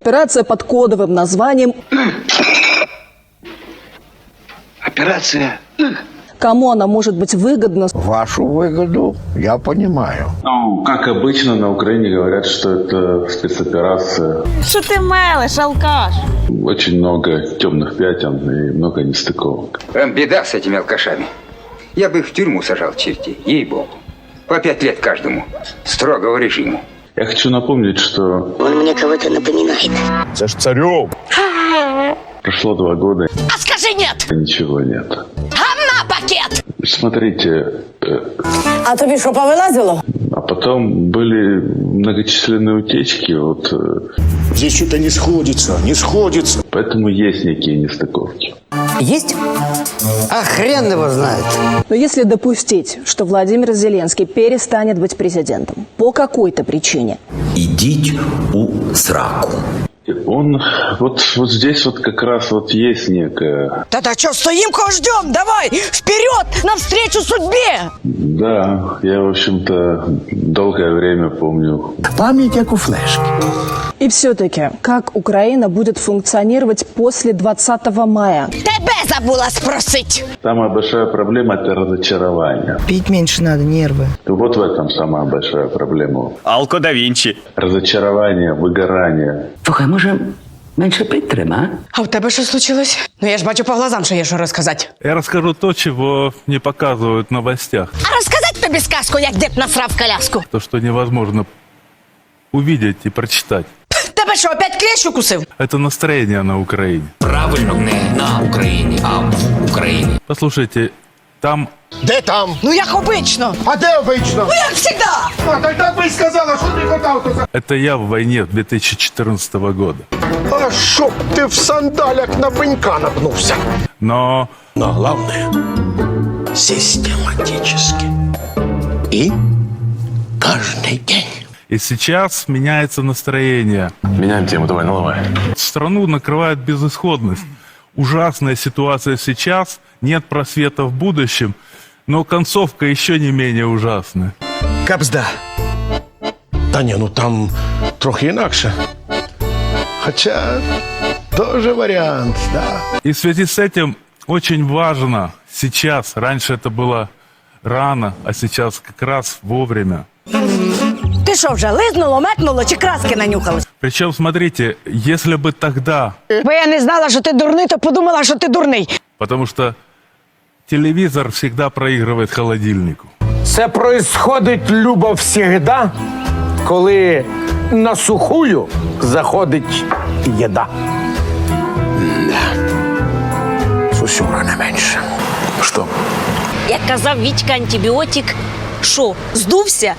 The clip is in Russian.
Операция под кодовым названием Операция «Кому она может быть выгодна?» Вашу выгоду я понимаю. Ну, как обычно, на Украине говорят, что это спецоперация. Що ти мелеш, алкаш? Очень много темных пятен и много нестыковок. Прям беда с этими алкашами. Я бы их в тюрьму сажал чертей, ей-богу. По пять лет каждому. Строгого режима. Я хочу напомнить, что Он мне кого-то напоминает. Це ж царьов. прошло два года, А скажи нет! ничего нет. Гамна пакет! Смотрите, э, А тобі що повилазило? Потом были многочисленные утечки, вот, э, Здесь что-то не сходится, не сходится. поэтому есть некие нестыковки. Есть? А хрен его знает. Но если допустить, что Владимир Зеленский перестанет быть президентом по какой-то причине, Ідіть у сраку. Он, вот, вот здесь вот как раз вот есть некая, Та-та, що, стоїм, кого ждем? Давай, вперед, навстречу судьбе! да, я, в общем-то, долгое время помню Пам'ять як у флешки. и все-таки как Украина будет функционировать после 20 мая? Тебе забула спросить! Самая большая проблема – это разочарование. Пить меньше надо, нервы. И вот в этом самая большая проблема. Алко да Вінчі. Разочарование, выгорание. Слухай, може, менше підтрима, а? А у тебе що случилось? Ну я ж бачу по глазам, що є що розказати. Я расскажу то, чего не показывают в новостях. А розказати тобі сказку, як дед насрав коляску? То, что невозможно увидеть и прочитать. Тебе що, опять клещ укусив? Это настроение на Украине. Правильно, не на Україні, а в Україні. Послушайте, там Де там? Ну як обично. А де обично? Ну як всегда. А так так би й сказала, що ти хотав то за... это я в войне 2014 года. А щоб ти в сандалях на пенька напнувся. Но Но главное, систематически. И каждый день. и сейчас меняется настроение. Меняем тему, давай, наливай. Страну накрывает безысходность. Ужасная ситуация сейчас, нет просвета в будущем, но концовка еще не менее ужасная. Капзда. Та ні, ну там трохи інакше. Хоча тоже варіант, да. И в связи с этим очень важно сейчас, раньше это было рано, а сейчас как раз вовремя. Ти що вже лизнуло, метнуло чи краски нанюхалось? Причем, смотрите, если бы тогда, Бо я не знала, що ти дурний, то подумала, що ти дурний. потому что телевизор всегда проигрывает холодильнику. Це происходить любо всегда, коли на сухую заходить їда. Сусюра не менше. Що? Як казав Вітька антибіотик, що, здувся?